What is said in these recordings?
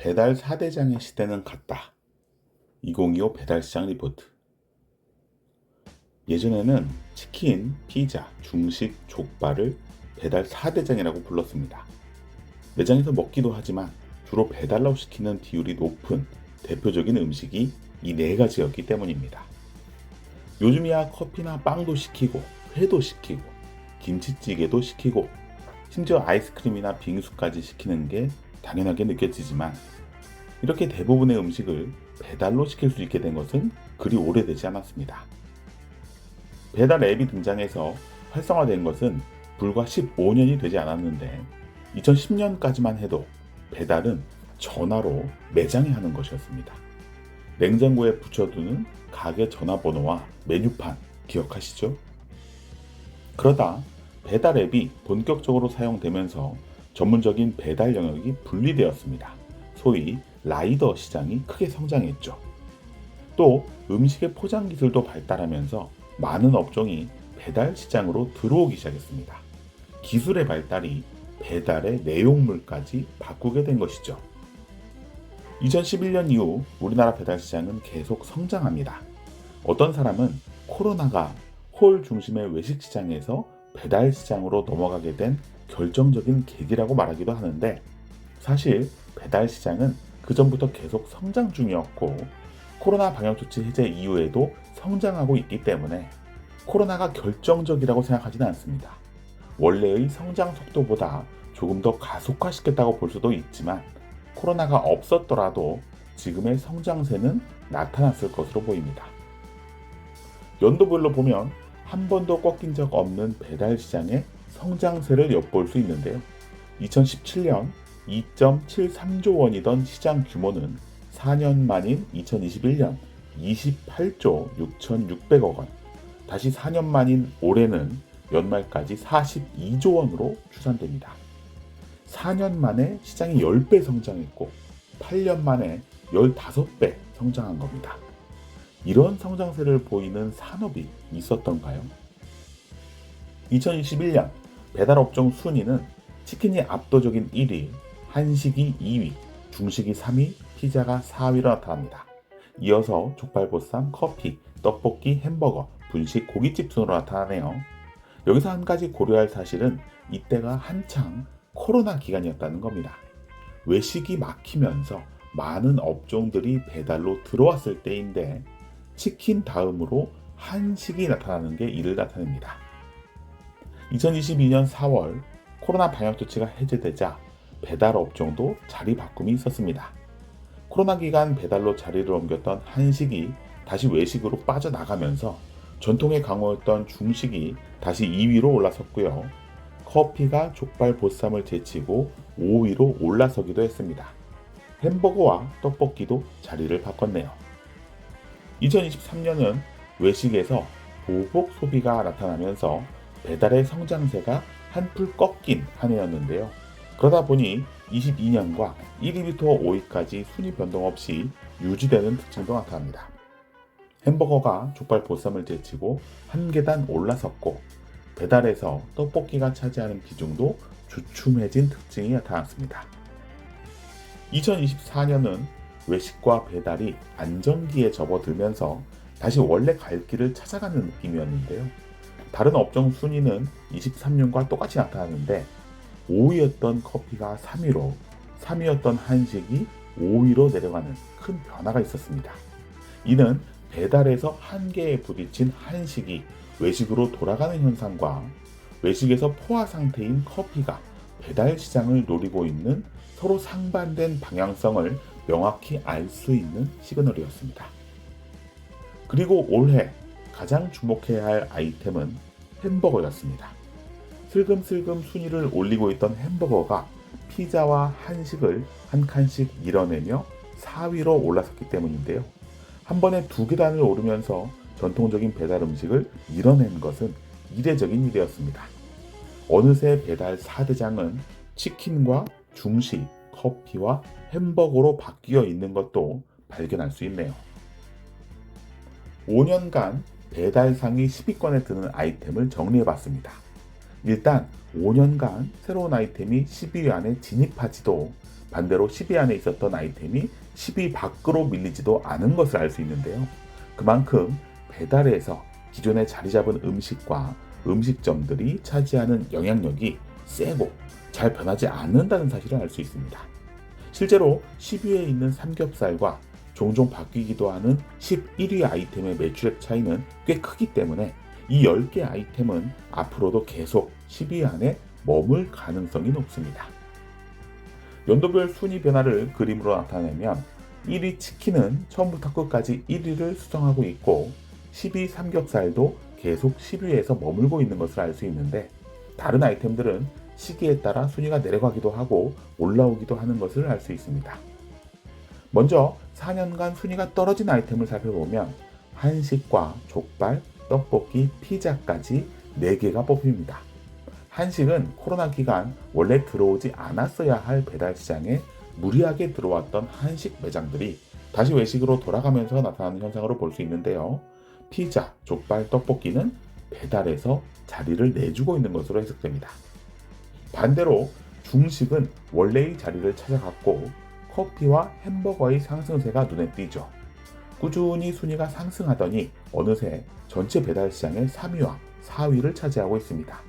배달 4대장의 시대는 갔다. 2025 배달시장 리포트. 예전에는 치킨, 피자, 중식, 족발을 배달 4대장이라고 불렀습니다. 매장에서 먹기도 하지만 주로 배달로 시키는 비율이 높은 대표적인 음식이 이 네 가지였기 때문입니다. 요즘이야 커피나 빵도 시키고 회도 시키고 김치찌개도 시키고 심지어 아이스크림이나 빙수까지 시키는 게 당연하게 느껴지지만 이렇게 대부분의 음식을 배달로 시킬 수 있게 된 것은 그리 오래되지 않았습니다. 배달 앱이 등장해서 활성화된 것은 불과 15년이 되지 않았는데 2010년까지만 해도 배달은 전화로 매장에 하는 것이었습니다. 냉장고에 붙여두는 가게 전화번호와 메뉴판 기억하시죠? 그러다 배달 앱이 본격적으로 사용되면서 전문적인 배달 영역이 분리되었습니다. 소위 라이더 시장이 크게 성장했죠. 또 음식의 포장 기술도 발달하면서 많은 업종이 배달 시장으로 들어오기 시작했습니다. 기술의 발달이 배달의 내용물까지 바꾸게 된 것이죠. 2011년 이후 우리나라 배달 시장은 계속 성장합니다. 어떤 사람은 코로나가 홀 중심의 외식 시장에서 배달 시장으로 넘어가게 된 결정적인 계기라고 말하기도 하는데 사실 배달 시장은 그 전부터 계속 성장 중이었고 코로나 방역 조치 해제 이후에도 성장하고 있기 때문에 코로나가 결정적이라고 생각하지는 않습니다. 원래의 성장 속도보다 조금 더 가속화시켰다고 볼 수도 있지만 코로나가 없었더라도 지금의 성장세는 나타났을 것으로 보입니다. 연도별로 보면 한 번도 꺾인 적 없는 배달 시장의 성장세를 엿볼 수 있는데요. 2017년 2.73조 원이던 시장 규모는 4년 만인 2021년 28조 6,600억 원, 다시 4년 만인 올해는 연말까지 42조 원으로 추산됩니다. 4년 만에 시장이 10배 성장했고 8년 만에 15배 성장한 겁니다. 이런 성장세를 보이는 산업이 있었던가요? 2021년 배달업종 순위는 치킨이 압도적인 1위, 한식이 2위, 중식이 3위, 피자가 4위로 나타납니다. 이어서 족발보쌈, 커피, 떡볶이, 햄버거, 분식, 고깃집 순으로 나타나네요. 여기서 한 가지 고려할 사실은 이때가 한창 코로나 기간이었다는 겁니다. 외식이 막히면서 많은 업종들이 배달로 들어왔을 때인데 치킨 다음으로 한식이 나타나는 게 이를 나타냅니다. 2022년 4월 코로나 방역 조치가 해제되자 배달 업종도 자리 바꿈이 있었습니다. 코로나 기간 배달로 자리를 옮겼던 한식이 다시 외식으로 빠져나가면서 전통의 강호였던 중식이 다시 2위로 올라섰고요. 커피가 족발 보쌈을 제치고 5위로 올라서기도 했습니다. 햄버거와 떡볶이도 자리를 바꿨네요. 2023년은 외식에서 보복 소비가 나타나면서 배달의 성장세가 한풀 꺾인 한 해였는데요. 그러다 보니 22년과 1위부터 5위까지 순위 변동 없이 유지되는 특징도 나타납니다. 햄버거가 족발 보쌈을 제치고 한 계단 올라섰고 배달에서 떡볶이가 차지하는 비중도 주춤해진 특징이 나타났습니다. 2024년은 외식과 배달이 안정기에 접어들면서 다시 원래 갈 길을 찾아가는 느낌이었는데요. 다른 업종 순위는 23년과 똑같이 나타나는데 5위였던 커피가 3위로 3위였던 한식이 5위로 내려가는 큰 변화가 있었습니다. 이는 배달에서 한계에 부딪힌 한식이 외식으로 돌아가는 현상과 외식에서 포화 상태인 커피가 배달 시장을 노리고 있는 서로 상반된 방향성을 명확히 알 수 있는 시그널이었습니다. 그리고 올해 가장 주목해야 할 아이템은 햄버거였습니다. 슬금슬금 순위를 올리고 있던 햄버거가 피자와 한식을 한 칸씩 밀어내며 4위로 올라섰기 때문인데요. 한 번에 두 계단을 오르면서 전통적인 배달 음식을 밀어낸 것은 이례적인 일이었습니다. 어느새 배달 4대장은 치킨과 중식, 커피와 햄버거로 바뀌어 있는 것도 발견할 수 있네요. 5년간 배달 상위 10위권에 드는 아이템을 정리해 봤습니다. 일단 5년간 새로운 아이템이 10위 안에 진입하지도 반대로 10위 안에 있었던 아이템이 10위 밖으로 밀리지도 않은 것을 알 수 있는데요. 그만큼 배달에서 기존에 자리 잡은 음식과 음식점들이 차지하는 영향력이 세고 잘 변하지 않는다는 사실을 알 수 있습니다. 실제로 10위에 있는 삼겹살과 종종 바뀌기도 하는 11위 아이템의 매출액 차이는 꽤 크기 때문에 이 10개 아이템은 앞으로도 계속 10위 안에 머물 가능성이 높습니다. 연도별 순위 변화를 그림으로 나타내면 1위 치킨은 처음부터 끝까지 1위를 수성하고 있고 10위 삼겹살도 계속 10위에서 머물고 있는 것을 알 수 있는데 다른 아이템들은 시기에 따라 순위가 내려가기도 하고 올라오기도 하는 것을 알 수 있습니다. 먼저 4년간 순위가 떨어진 아이템을 살펴보면 한식과 족발, 떡볶이, 피자까지 4개가 뽑힙니다. 한식은 코로나 기간 원래 들어오지 않았어야 할 배달 시장에 무리하게 들어왔던 한식 매장들이 다시 외식으로 돌아가면서 나타나는 현상으로 볼 수 있는데요. 피자, 족발, 떡볶이는 배달에서 자리를 내주고 있는 것으로 해석됩니다. 반대로 중식은 원래의 자리를 찾아갔고 커피와 햄버거의 상승세가 눈에 띄죠. 꾸준히 순위가 상승하더니 어느새 전체 배달 시장의 3위와 4위를 차지하고 있습니다.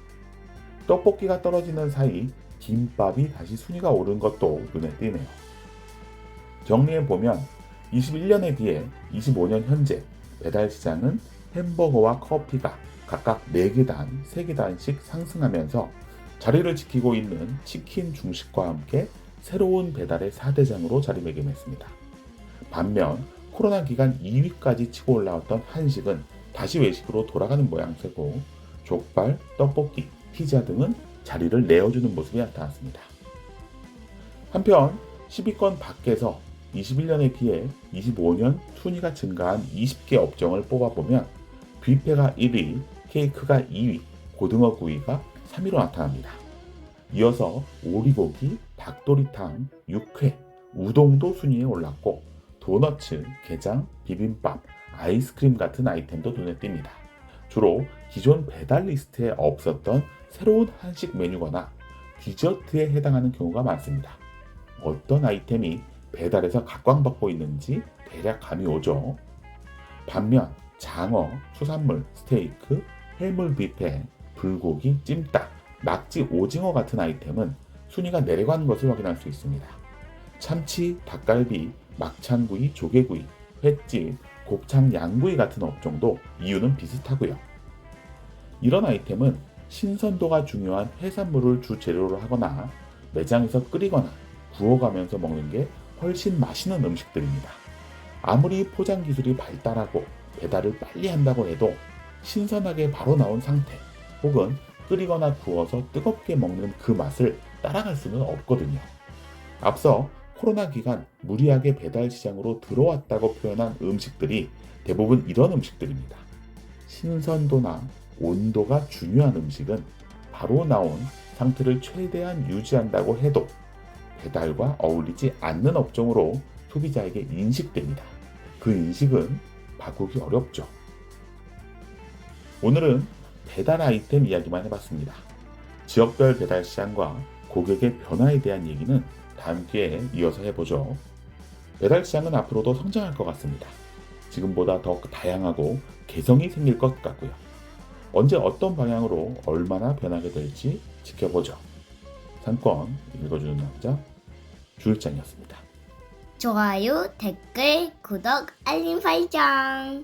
떡볶이가 떨어지는 사이 김밥이 다시 순위가 오른 것도 눈에 띄네요. 정리해 보면 21년에 비해 25년 현재 배달 시장은 햄버거와 커피가 각각 4계단, 3계단씩 상승하면서 자리를 지키고 있는 치킨 중식과 함께 새로운 배달의 4대장으로 자리매김했습니다. 반면 코로나 기간 2위까지 치고 올라왔던 한식은 다시 외식으로 돌아가는 모양새고 족발, 떡볶이, 피자 등은 자리를 내어주는 모습이 나타났습니다. 한편 10위권 밖에서 21년에 비해 25년 순위가 증가한 20개 업종을 뽑아보면 뷔페가 1위, 케이크가 2위, 고등어 구이가 3위로 나타납니다. 이어서 오리고기, 닭도리탕, 육회, 우동도 순위에 올랐고 도너츠, 게장, 비빔밥, 아이스크림 같은 아이템도 눈에 띕니다. 주로 기존 배달 리스트에 없었던 새로운 한식 메뉴거나 디저트에 해당하는 경우가 많습니다. 어떤 아이템이 배달에서 각광받고 있는지 대략 감이 오죠. 반면 장어, 수산물, 스테이크, 해물 뷔페, 불고기, 찜닭, 낙지, 오징어 같은 아이템은 순위가 내려가는 것을 확인할 수 있습니다. 참치, 닭갈비, 막창구이, 조개구이, 횟집, 곱창, 양구이 같은 업종도 이유는 비슷하고요. 이런 아이템은 신선도가 중요한 해산물을 주 재료로 하거나 매장에서 끓이거나 구워가면서 먹는 게 훨씬 맛있는 음식들입니다. 아무리 포장 기술이 발달하고 배달을 빨리 한다고 해도 신선하게 바로 나온 상태 혹은 끓이거나 구워서 뜨겁게 먹는 그 맛을 따라갈 수는 없거든요. 앞서 코로나 기간 무리하게 배달 시장으로 들어왔다고 표현한 음식들이 대부분 이런 음식들입니다. 신선도나 온도가 중요한 음식은 바로 나온 상태를 최대한 유지한다고 해도 배달과 어울리지 않는 업종으로 소비자에게 인식됩니다. 그 인식은 바꾸기 어렵죠. 오늘은 배달 아이템 이야기만 해봤습니다. 지역별 배달 시장과 고객의 변화에 대한 얘기는 다음 기회에 이어서 해보죠. 배달 시장은 앞으로도 성장할 것 같습니다. 지금보다 더 다양하고 개성이 생길 것 같고요. 언제 어떤 방향으로 얼마나 변하게 될지 지켜보죠. 상권 읽어주는 남자 주일장이었습니다. 좋아요, 댓글, 구독, 알림 설정.